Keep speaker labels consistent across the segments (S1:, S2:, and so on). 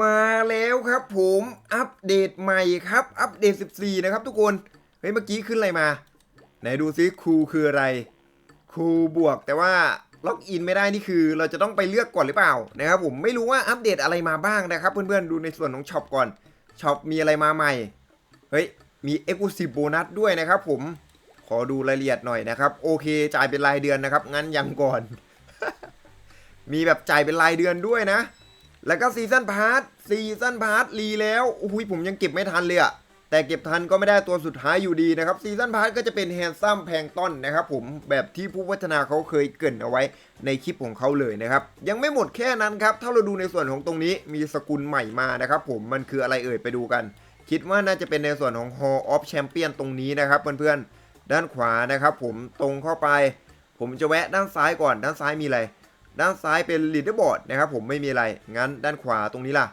S1: มาแล้วครับผมอัปเดตใหม่ครับอัปเดต 14 นะครับทุกคนเฮ้ยเมื่อกี้ขึ้นอะไรมาไหนดูซิครูคืออะไรครูบวกแต่ว่าล็อกอินไม่ได้นี่คือ เราจะต้องไปเลือกก่อนหรือเปล่านะครับผมไม่รู้ว่าอัปเดตอะไรมาบ้างนะครับ เพื่อนๆดูในส่วนของช็อปก่อนช็อปมีอะไรมาใหม่เฮ้ยมี e x c l u s i v e Bonus ด้วยนะครับผมขอดูรายละเอียดหน่อยนะครับ โอเคจ่ายเป็นรายเดือนนะครับงั้นยังก่อน มีแบบจ่ายเป็นรายเดือนด้วยนะ แล้วก็ซีซันพาร์ทซีซันพาร์ทรีแล้วอุ้ยผมยังเก็บไม่ทันเลยอะแต่เก็บทันก็ไม่ได้ตัวสุดท้ายอยู่ดีนะครับซีซันพาร์ทก็จะเป็นแฮนซัมแพงต้นนะครับผมแบบที่ผู้พัฒนาเขาเคยเกรินเอาไว้ในคลิปของเขาเลยนะครับ ยังไม่หมดแค่นั้นครับ ถ้าเราดูในส่วนของตรงนี้มีสกุลใหม่มานะครับผมมันคืออะไรเอ่ยไปดูกัน คิดว่าน่าจะเป็นในส่วนของ Hall of Champion ตรงนี้นะครับเพื่อนๆด้านขวานะครับผมตรงเข้าไป ผมจะแวะด้านซ้ายก่อนด้านซ้ายมีอะไร ด้านซ้ายเป็นลีดเดอร์บอร์ดนะครับผมไม่มีอะไร งั้นด้านขวาตรงนี้ล่ะ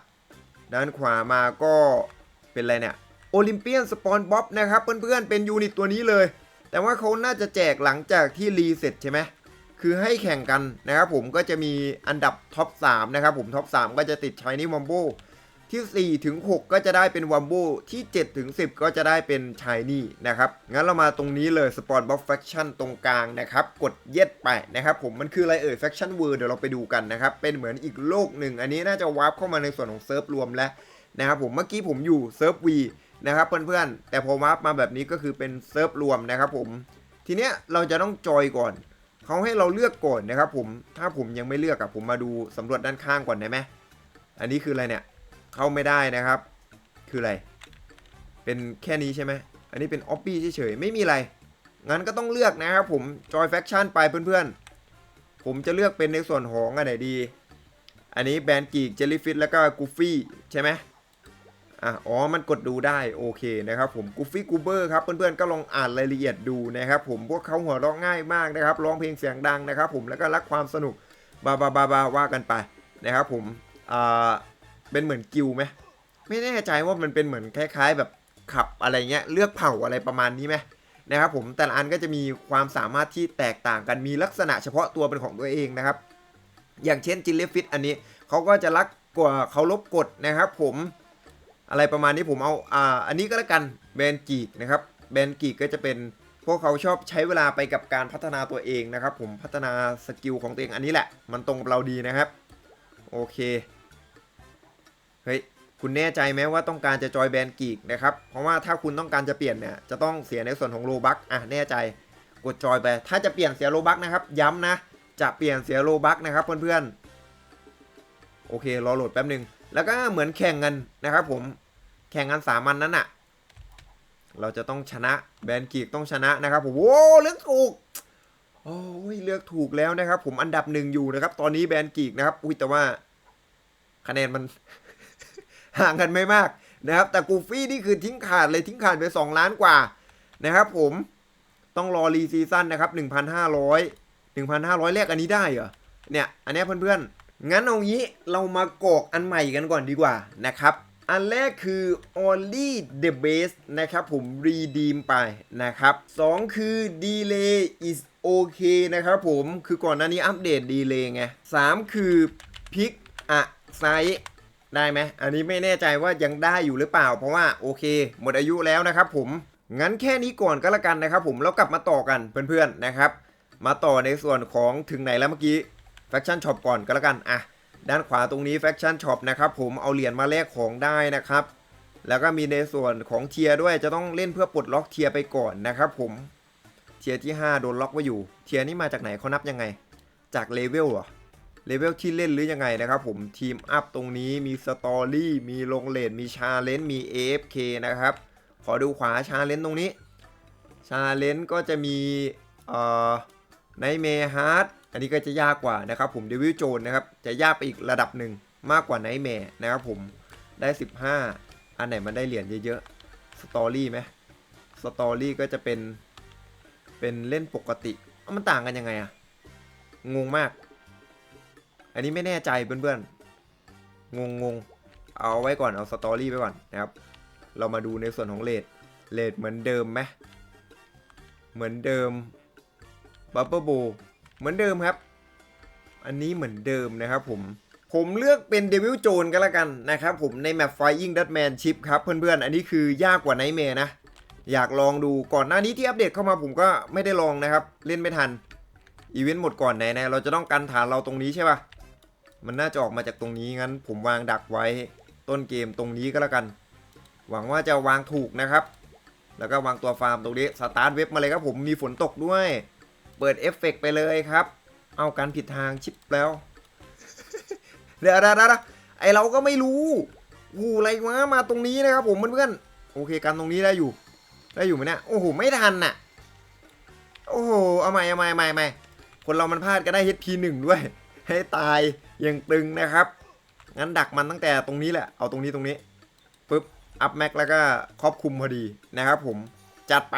S1: ด้านขวามาก็เป็นอะไรเนี่ยโอลิมเปียนสปอนบ๊อบนะครับเพื่อนๆเป็นยูนิตตัวนี้เลย แต่ว่าเขาน่าจะแจกหลังจากที่รีเสร็จใช่ไหมคือให้แข่งกันนะครับผมก็จะมีอันดับท็อป3นะครับผมท็อป3ก็จะติดชายนี่มัมโบ ที่4ถึง6ก็จะได้เป็นวัมโบที่7ถึง10 ก็จะได้เป็นชายนี่นะครับ งั้นเรามาตรงนี้เลยสปอนบ็อกแฟคชั่นตรงกลางนะครับ กดเย็ดไปนะครับผมมันคืออะไรเอ่ยแฟคชั่นเวิร์ดเดี๋ยวเราไปดูกันนะครับ เป็นเหมือนอีกโลกหนึ่ง อันนี้น่าจะวาร์ปเข้ามาในส่วนของเซิร์ฟรวมแล้วนะครับผมเมื่อกี้ผมอยู่เซิร์ฟวีนะครับเพื่อนๆ แต่พอวาร์ปมาแบบนี้ก็คือเป็นเซิร์ฟรวมนะครับผมทีเนี้ยเราจะต้องจอยก่อนเขาให้เราเลือกก่อนนะครับผมถ้าผมยังไม่เลือกอะผมมาดูสำรวจด้านข้างก่อนได้ไหมอันนี้คืออะไรเนี่ย เข้าไม่ได้นะครับ คืออะไร เป็นแค่นี้ใช่ไหมอันนี้เป็นออปปี้เฉยๆไม่มีอะไร งั้นก็ต้องเลือกนะครับผมจอยแฟคชั่นไปเพื่อนๆ ผมจะเลือกเป็นในส่วนของอันไหนดี อันนี้แบนกีกเจลลี่ฟิตแล้วก็กูฟี่ใช่ไหมอะอ๋อ มันกดดูได้โอเคนะครับผมกูฟี่กูเบอร์ครับเพื่อนๆก็ลองอ่านรายละเอียดดูนะครับผมพวกเขาหัวเราะง่ายมากนะครับร้องเพลงเสียงดังนะครับผมแล้วก็รักความสนุกบาบาบาบาว่ากันไปนะครับผมอ่า เป็นเหมือนกิลไหมไม่แน่ใจว่ามันเป็นเหมือนคล้าย ๆ แบบขับอะไรเงี้ยเลือกเผ่าอะไรประมาณนี้ไหมนะครับผมแต่ละอันก็จะมีความสามารถที่แตกต่างกันมีลักษณะเฉพาะตัวเป็นของตัวเองนะครับ อย่างเช่นจิลเลฟิตอันนี้เขาก็จะรักกว่าเขาลบกฎนะครับ ผมอะไรประมาณนี้ผมเอาอ่าอันนี้ก็แล้วกันแบนกีกนะครับแบนกีกก็จะเป็นพวกเขาชอบใช้เวลาไปกับการพัฒนาตัวเองนะครับ ผมพัฒนาสกิลของตัวเองอันนี้แหละ มันตรงกับเราดีนะครับ โอเค เฮ้ยคุณแน่ใจไหมว่าต้องการจะจอยแบนกีกนะครับ เพราะว่าถ้าคุณต้องการจะเปลี่ยนเนี่ยจะต้องเสียในส่วนของโลบักอะแน่ใจกดจอยไป ถ้าจะเปลี่ยนเสียโลบักนะครับ ย้ำนะ จะเปลี่ยนเสียโลบักนะครับเพื่อนๆโอเครอโหลดแป๊บหนึ่งแล้วก็เหมือนแข่งกันนะครับ ผมแข่งกันสามันนั้นอะเราจะต้องชนะแบนกีกต้องชนะนะครับผมโอ้เลือกถูกโอ้ยเลือกถูกแล้วนะครับ ผมอันดับหนึ่งอยู่นะครับ ตอนนี้แบนกีกนะครับอุ้ยแต่ว่าคะแนนมัน ห่างกันไม่มากนะครับ แต่กูฟี่นี่คือทิ้งขาดเลยทิ้งขาดไป 2 ล้านกว่านะครับผมต้องรอรีซีซั่นนะครับ 1,500 1,500แรกอันนี้ได้เหรอ เนี่ย อันนี้เพื่อนๆ งั้นเอางี้เรามากอกอันใหม่กันก่อนดีกว่านะครับ อันแรกคือ only the best นะครับผม redeem ไปนะครับ 2 คือ delay is okay นะครับผม คือก่อนหน้านี้อัปเดต delay ไง 3 คือ pick a size ได้ไหมอันนี้ไม่แน่ใจว่ายังได้อยู่หรือเปล่า เพราะว่าโอเค หมดอายุแล้วนะครับผม งั้นแค่นี้ก่อนก็แล้วกันนะครับผมแล้วกลับมาต่อกันเพื่อนๆนะครับ มาต่อในส่วนของถึงไหนแล้วเมื่อกี้ Faction Shop ก่อนก็แล้วกันอะด้านขวาตรงนี้ Faction Shop นะครับผมเอาเหรียญมาแลกของได้นะครับ แล้วก็มีในส่วนของเทียร์ด้วยจะต้องเล่นเพื่อปลดล็อกเทียร์ไปก่อนนะครับผมเทียร์ที่ 5 โดนล็อกไว้อยู่ เทียร์นี่มาจากไหนเขานับยังไง จากเลเวลเหรอ เลเวลที่เล่นหรือยังไงนะครับผมทีมอัพตรงนี้มีสตอรี่มีลงเลนมีชาเลนจ์มี AFK นะครับ ขอดูขวาชาเลนจ์ตรงนี้ ชาเลนจ์ก็จะมีไนเมฮาร์ดอันนี้ก็จะยากกว่านะครับผมเดวิลโจนนะครับจะยากไปอีกระดับหนึ่งมากกว่าไนเมนะครับผมได้ 15 อันไหนมันได้เหรียญเยอะๆสตอรี่ไหมสตอรี่ก็จะเป็นเป็นเล่นปกติเอ้ามันต่างกันยังไงอะงงมาก อันนี้ไม่แน่ใจเพื่อนๆ งงงๆเอาไว้ก่อนเอาสตอรี่ไปก่อนนะครับ เรามาดูในส่วนของเลดเลดเหมือนเดิมไหมเหมือนเดิมบับเบิลโบเหมือนเดิมครับ อันนี้เหมือนเดิมนะครับผมผมเลือกเป็นเดวิลโจนก็แล้วกันนะครับผมในแมป Flying Dutchman Ship ครับเพื่อนๆ อันนี้คือยากกว่าไนเมนะ อยากลองดูก่อนหน้านี้ที่อัปเดตเข้ามาผมก็ไม่ได้ลองนะครับ เล่นไม่ทัน อีเวนต์หมดก่อนไหนนะเราจะต้องกันฐานเราตรงนี้ใช่ปะ มันน่าจะออกมาจากตรงนี้งั้น ผมวางดักไว้ต้นเกมตรงนี้ก็แล้วกัน หวังว่าจะวางถูกนะครับ แล้วก็วางตัวฟาร์มตรงนี้สตาร์ทเว็บมาเลยครับผมมีฝนตกด้วย เปิดเอฟเฟกต์ไปเลยครับ เอากันผิดทางชิปแล้วเดี๋ยวเดี๋ยวไอเราก็ไม่รู้หูอะไรวะมาตรงนี้นะครับ ผมเพื่อนๆโอเคกันตรงนี้ได้อยู่ ได้อยู่ไหมเนี่ยโอ้โหไม่ทันน่ะ โอ้โหเอาใหม่เอาใหม่เอาใหม่เอาใหม่คนเรามันพลาดก็ได้ HP หนึ่งด้วย ให้ตายอยังตึงนะครับ งั้นดักมันตั้งแต่ตรงนี้แหละ เอาตรงนี้ตรงนี้ปึ๊บ อัพแม็กแล้วก็ครอบคุมพอดีนะครับผม จัดไป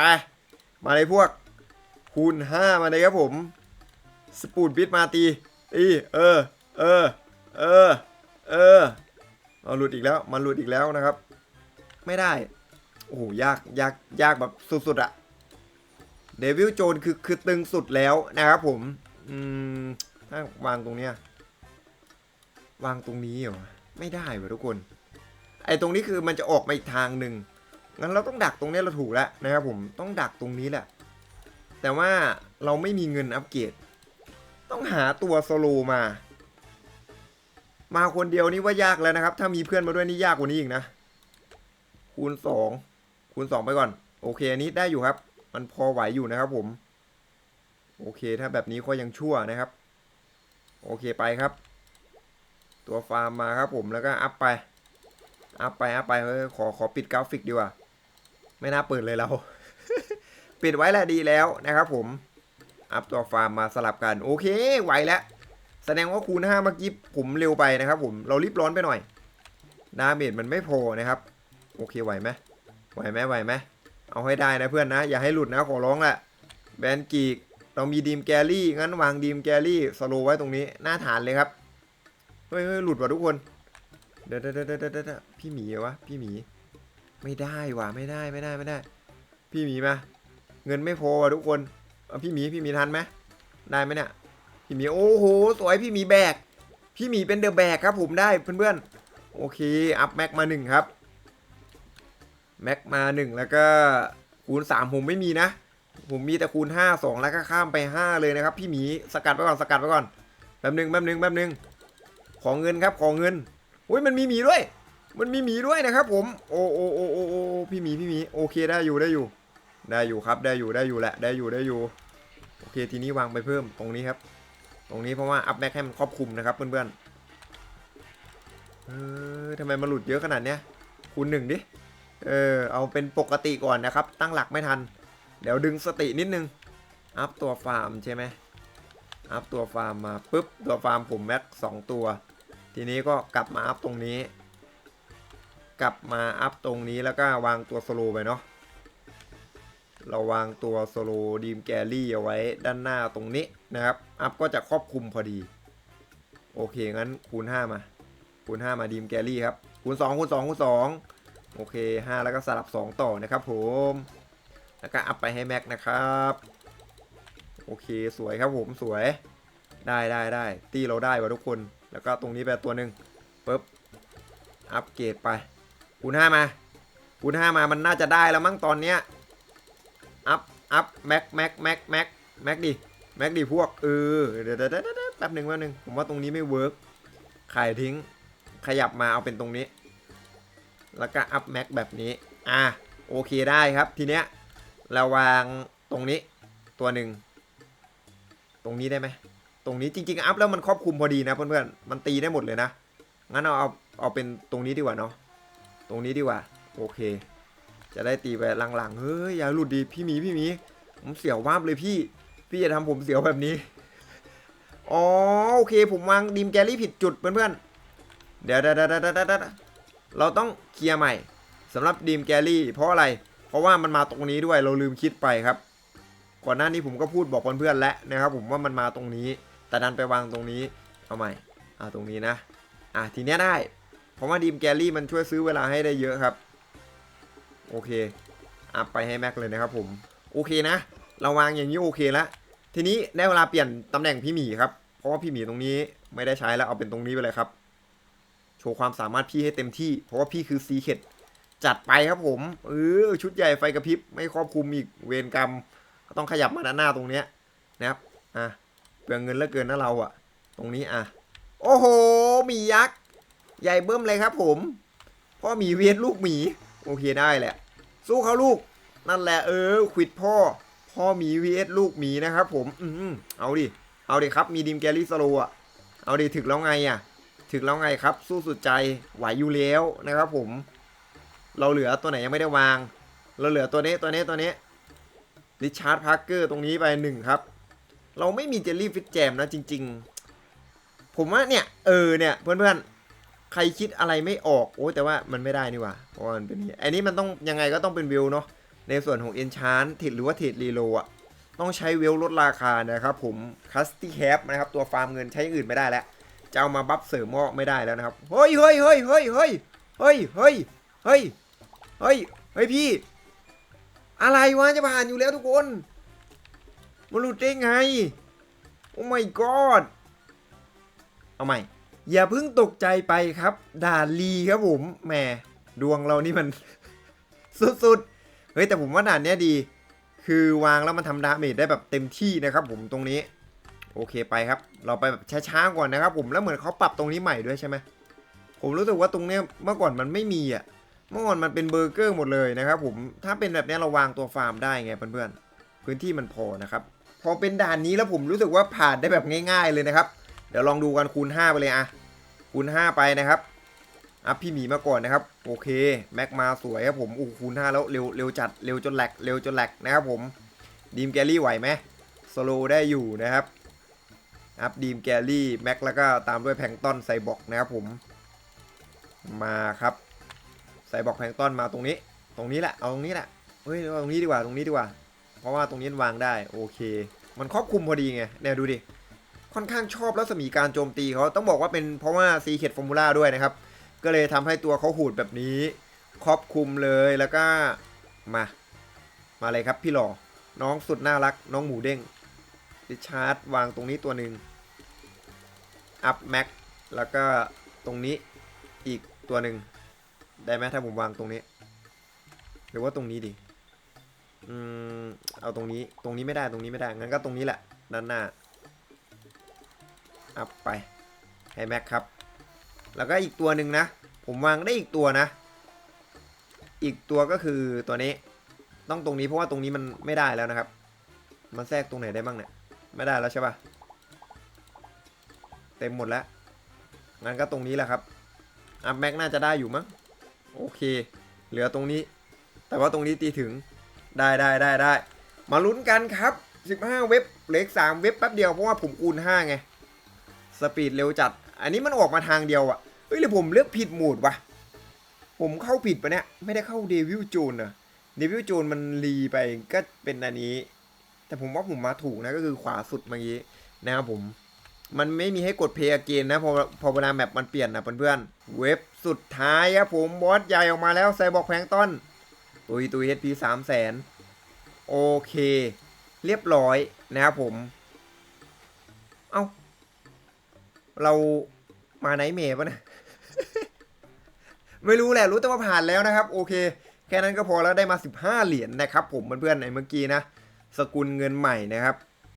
S1: มาเลยพวก คูณ 5 มาเลยครับผม สปูดบิดมาตีตีเออ เออ เออ เออเอาหลุดอีกแล้ว มันหลุดอีกแล้วนะครับ ไม่ได้ โอ้โห ยาก ยาก ยากแบบสุดๆอะเดวิลโจนคือคือตึงสุดแล้วนะครับผม อืม ถ้าวางตรงเนี้ยวางตรงนี้เหรอไม่ได้ว่ะทุกคน ไอ้ตรงนี้คือมันจะออกมาอีกทางหนึ่งงั้นเราต้องดักตรงนี้เราถูกแล้วนะครับผมต้องดักตรงนี้แหละ แต่ว่าเราไม่มีเงินอัปเกรดต้องหาตัวโซโลมา มาคนเดียวนี่ว่ายากแล้วนะครับ ถ้ามีเพื่อนมาด้วยนี่ยากกว่านี้อีกนะ คูณสองคูณสองไปก่อน โอเคอันนี้ได้อยู่ครับ มันพอไหวอยู่นะครับผม โอเคถ้าแบบนี้ก็ยังชั่วนะครับ โอเคไปครับ ตัวฟาร์มมาครับผมแล้วก็อัพไป อัพไปอัพไปเฮ้ยขอขอปิดกราฟิกดีกว่า ไม่น่าเปิดเลยเรา ปิดไว้แหละดีแล้วนะครับผม อัพตัวฟาร์มมาสลับกัน โอเคไหวแล้ว แสดงว่าคูณ5เมื่อกี้ผมเร็วไปนะครับผมเรารีบร้อนไปหน่อยดาเมจมันไม่พอนะครับ โอเคไหวไหมไหวไหมไหวไหมเอาให้ได้นะเพื่อนนะ อย่าให้หลุดนะขอร้องแหละแบนกีก เรามีดีมแกรี่งั้นวางดีมแกรี่สโลไว้ตรงนี้หน้าฐานเลยครับเฮ้ยเฮ้ยหลุดว่ะทุกคนเดี๋ยวเดี๋ยวเดี๋ยวเดี๋ยวเดี๋ยวพี่หมีวะพี่หมีไม่ได้ว่ะไม่ได้ไม่ได้ไม่ได้ พี่หมีมาเงินไม่พอว่ะทุกคนพี่หมีพี่หมีทันไหมได้ไหมเนี่ยพี่หมีโอ้โหสวยพี่หมีแบก พี่หมีเป็นเดอะแบกครับผมได้เพื่อนๆโอเคอัพแม็กมาหนึ่งครับแม็กมาหนึ่งแล้วก็คูณสามผมไม่มีนะ ผมมีแต่คูณห้าสองแล้วก็ข้ามไปห้าเลยนะครับพี่หมีสกัดไปก่อนสกัดไปก่อนแป๊บหนึ่งแป๊บหนึ่งแป๊บหนึ่งขอเงินครับขอเงินอุ้ยมันมีหมีด้วย มันมีหมีด้วยนะครับ ผมโอ้โอ้โอ้โอ้โอ้พี่หมีพี่หมีโอเคได้อยู่ได้อยู่ ได้อยู่ครับได้อยู่ได้อยู่แหละได้อยู่ได้อยู่โอเคทีนี้วางไปเพิ่มตรงนี้ครับ ตรงนี้เพราะว่าอัพแม็กให้มันครอบคลุมนะครับเพื่อนๆเออทำไมมันหลุดเยอะขนาดเนี้ยคูณหนึ่งดิเออเอาเป็นปกติก่อนนะครับ ตั้งหลักไม่ทัน เดี๋ยวดึงสตินิดนึง อัพตัวฟาร์มใช่ไหมอัพตัวฟาร์มมาปุ๊บ ตัวฟาร์มผมแม็กสองตัว ทีนี้ก็กลับมาอัพตรงนี้ กลับมาอัพตรงนี้แล้วก็วางตัวสโลไปเนาะ เราวางตัวโซโลดีมแกรี่เอาไว้ด้านหน้าตรงนี้นะครับ อัพก็จะครอบคลุมพอดี โอเค งั้นคูณ 5 มา คูณ 5 มาดีมแกรี่ครับ คูณ 2 คูณ 2 คูณ 2 โอเค 5 แล้วก็สลับ 2 ต่อนะครับผม แล้วก็อัพไปให้แม็กนะครับ โอเคสวยครับผมสวย ได้ได้ได้ตีเราได้ว่ะทุกคน แล้วก็ตรงนี้ไปตัวหนึ่งปุ๊บ อัพเกรดไปคูณ5มาคูณ5มามันน่าจะได้แล้วมั้งตอนเนี้ย อัพอัพแม็กแม็กแม็กแม็กแม็กดิแม็กดิพวกเออเดี๋ยวเดี๋ยวเดี๋ยวแป๊บหนึ่งแป๊บหนึ่งผมว่าตรงนี้ไม่เวิร์กขายทิ้งขยับมาเอาเป็นตรงนี้ แล้วก็อัพแม็กแบบนี้ อะ โอเคได้ครับทีเนี้ย เราวางตรงนี้ตัวหนึ่ง ตรงนี้ได้ไหม ตรงนี้จริงๆอัพแล้วมันครอบคลุมพอดีนะเพื่อนๆ มันตีได้หมดเลยนะ งั้นเอาเอาเอาเป็นตรงนี้ดีกว่าเนาะ ตรงนี้ดีกว่า โอเค จะได้ตีไปหลังๆ เฮ้ยอย่าหลุดดีพี่มีพี่มี ผมเสียววาบเลยพี่ พี่จะทำผมเสียวแบบนี้ อ๋อโอเคผมวางดีมแกรี่ผิดจุดเพื่อนๆเดี๋ยวเดี๋ยวเดี๋ยวเดี๋ยวเดี๋ยวเราต้องเคลียร์ใหม่สำหรับดีมแกรี่เพราะอะไร เพราะว่ามันมาตรงนี้ด้วยเราลืมคิดไปครับ ก่อนหน้านี้ผมก็พูดบอกเพื่อนๆแล้วนะครับ ผมว่ามันมาตรงนี้ แต่ดันไปวางตรงนี้เอาใหม่อ่าตรงนี้นะอะทีเนี้ยได้ เพราะว่าดีมแกรี่มันช่วยซื้อเวลาให้ได้เยอะครับ โอเคอัพไปให้แม็กเลยนะครับ ผมโอเคนะ เราวางอย่างนี้โอเคแล้วทีนี้ได้เวลาเปลี่ยนตำแหน่งพี่หมีครับ เพราะว่าพี่หมีตรงนี้ไม่ได้ใช้แล้วเอาเป็นตรงนี้ไปเลยครับ โชว์ความสามารถพี่ให้เต็มที่ เพราะว่าพี่คือซีเคด จัดไปครับผมเออชุดใหญ่ไฟกระพริบไม่ครอบคลุมอีกเวรกรรม ก็ต้องขยับมาด้านหน้าตรงเนี้ยนะครับอะเปลืองเงินเหลือเกินนะเราอะตรงนี้อะโอ้โหมียักษ์ใหญ่เบิ้มเลยครับผมพ่อหมีเวียนลูกหมีโอเคได้แหละ สู้เขาลูก นั่นแหละเออควิดพ่อ พ่อหมี vs ลูกหมีนะครับผมอืมเอาดิเอาดิครับมีดิมแกลลี่สโลอะเอาดิถึกแล้วไงอะ ถึกแล้วไงครับ สู้สุดใจไหวอยู่แล้วนะครับผม เราเหลือตัวไหนยังไม่ได้วาง เราเหลือตัวนี้ตัวนี้ตัวนี้ริชาร์ดพาร์เกอร์ตรงนี้ไปหนึ่งครับ เราไม่มีเจลลี่ฟิตแจมนะจริง ๆ ผมว่าเนี่ยเออเนี่ยเพื่อนๆ ใครคิดอะไรไม่ออกโอ้แต่ว่ามันไม่ได้นี่ว่าเพราะมันเป็นนี่อันนี้มันต้องยังไงก็ต้องเป็นวิวเนาะในส่วนของ Enchant ทิดหรือว่าทิดรีโลอะต้องใช้เวลลดราคานะครับผมคัสตี้แคปนะครับตัวฟาร์มเงินใช้อื่นไม่ได้แล้วจะเอามาบัฟเสริมก็ไม่ได้แล้วนะครับ เฮ้ยเฮ้ยเฮ้ยเฮ้ยเฮ้ยเฮ้ยเฮ้ยเฮ้ย เฮ้ย เฮ้ยพี่ อะไรวะจะผ่านอยู่แล้วทุกคน มันหลุดได้ไง โอ้ my god เอาใหม่ อย่าเพิ่งตกใจไปครับ ด่าลีครับผม แหม ดวงเรานี่มัน สุดๆ เฮ้ยแต่ผมว่าด่านเนี้ยดี คือวางแล้วมันทำดาเมจได้แบบเต็มที่นะครับผมตรงนี้ โอเคไปครับ เราไปแบบช้าๆก่อนนะครับผม แล้วเหมือนเขาปรับตรงนี้ใหม่ด้วยใช่ไหมผมรู้สึกว่าตรงเนี้ยเมื่อก่อนมันไม่มีอะ เมื่อก่อนมันเป็นเบอร์เกอร์หมดเลยนะครับผมถ้าเป็นแบบนี้เราวางตัวฟาร์มได้ไงเพื่อนๆพื้นที่มันพอนะครับพอเป็นด่านนี้แล้วผมรู้สึกว่าผ่านได้แบบง่าย ๆเลยนะครับ เดี๋ยวลองดูกันคูณ 5 ไปเลยอะคูณ 5 ไปนะครับอัพพี่หมีมาก่อนนะครับโอเคแม็กมาสวยครับผมโอ้คูณ 5 แล้วเร็วเร็วจัดเร็วจนแหลกเร็วจนแหลกนะครับผมดีมแกลลี่ไหวไหมสโลได้อยู่นะครับอัพดีมแกลลี่แม็กแล้วก็ตามด้วยแพงต้นไซบอร์กนะครับผมมาครับ ไซบอกแพลงก์ต้นมาตรงนี้ ตรงนี้แหละ เอาตรงนี้แหละ เฮ้ยเอาตรงนี้ดีกว่า ตรงนี้ดีกว่า เพราะว่าตรงนี้วางได้ โอเค มันครอบคลุมพอดีไง เนี่ยดูดิ ค่อนข้างชอบรัศมีการโจมตีเขาต้องบอกว่าเป็นเพราะว่าซีเคดฟอร์มูล่าด้วยนะครับ ก็เลยทำให้ตัวเขาหูดแบบนี้ ครอบคลุมเลย แล้วก็ มา มาเลยครับพี่หล่อ น้องสุดน่ารัก น้องหมูเด้งดิชาร์ดวางตรงนี้ตัวหนึ่งอัพแม็กแล้วก็ตรงนี้อีกตัวหนึ่ง ได้ไหมถ้าผมวางตรงนี้ หรือว่าตรงนี้ดีอืมเอาตรงนี้ตรงนี้ไม่ได้ตรงนี้ไม่ได้งั้นก็ตรงนี้แหละด้านหน้าอัพไปให้แม็กครับ แล้วก็อีกตัวหนึ่งนะ ผมวางได้อีกตัวนะ อีกตัวก็คือตัวนี้ ต้องตรงนี้เพราะว่าตรงนี้มันไม่ได้แล้วนะครับ มันแทรกตรงไหนได้บ้างเนี่ย ไม่ได้แล้วใช่ปะเต็มหมดแล้วงั้นก็ตรงนี้แหละครับอัพแม็กน่าจะได้อยู่มั้ง โอเค เหลือตรงนี้ แต่ว่าตรงนี้ตีถึงได้ได้ได้ได้มาลุ้นกันครับ 15 เว็บเหล็ก3เว็บแป๊บเดียวเพราะว่าผมคูณ5ไงสปีดเร็วจัด อันนี้มันออกมาทางเดียวอะเฮ้ยหรือผมเลือกผิดหมดวะผมเข้าผิดปะเนี่ยไม่ได้เข้าเดวิลโจนอะเดวิลโจนมันรีไปก็เป็นอันนี้ แต่ผมว่าผมมาถูกนะก็คือขวาสุดเมื่อกี้นะครับผม มันไม่มีให้กดเพย์เกนนะพอพอเวลาแมปมันเปลี่ยนนะเพื่อนๆ เว็บสุดท้ายครับผมบอสใหญ่ออกมาแล้วไซบอร์กแพงก์ต้น ตุยตุยเฮดพีสามแสนโอเค เรียบร้อยนะครับผม เอ้า เรามาไหนเมย์ปะเนี่ยไม่รู้แหละรู้แต่ว่าผ่านแล้วนะครับ โอเค แค่นั้นก็พอแล้วได้มา 15 เหรียญนะครับผมเพื่อนๆในเมื่อกี้นะ สกุลเงินใหม่นะครับ